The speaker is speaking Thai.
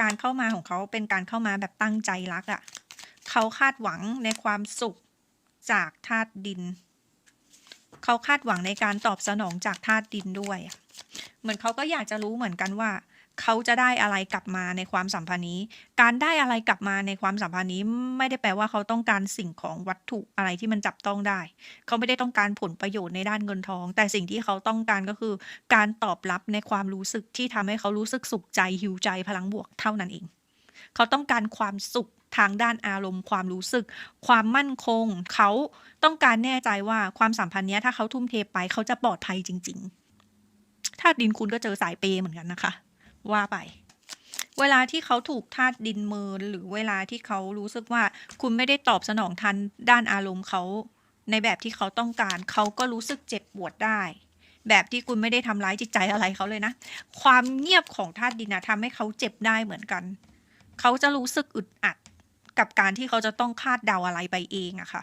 การเข้ามาของเขาเป็นการเข้ามาแบบตั้งใจรักอะ่ะเขาคาดหวังในความสุขจากธาตุดิน เขาคาดหวังในการตอบสนองจากธาตุดินด้วยอะเหมือนเขาก็อยากจะรู้เหมือนกันว่า เขาจะได้อะไรกลับมาในความสัมพันธ์นี้ การได้อะไรกลับมาในความสัมพันธ์นี้ ไม่ได้แปลว่าเขาต้องการสิ่งของวัตถุอะไรที่มันจับต้องได้ เขาไม่ได้ต้องการผลประโยชน์ในด้านเงินทอง แต่สิ่งที่เขาต้องการก็คือ การตอบรับในความรู้สึกที่ทำให้เขารู้สึกสุขใจหิวใจพลังบวกเท่านั้นเอง เขาต้องการความสุขทางด้านอารมณ์ ความรู้สึก ความมั่นคง เขาต้องการแน่ใจว่าความสัมพันธ์นี้ถ้าเขาทุ่มเทไปเขาจะปลอดภัยจริงๆธาดินคุณก็เจอสายเปย์เหมือนกันนะคะ ว่าไป เวลาที่เขาถูกธาตุดินเมินหรือเวลาที่เขารู้สึกว่าคุณไม่ได้ตอบสนองทันด้านอารมณ์เขาในแบบที่เขาต้องการ เขาก็รู้สึกเจ็บปวดได้ แบบที่คุณไม่ได้ทำร้ายจิตใจอะไรเขาเลยนะ ความเงียบของธาตุดินนะทำให้เขาเจ็บได้เหมือนกัน เขาจะรู้สึกอึดอัดกับการที่เขาจะต้องคาดเดาอะไรไปเองอะค่ะ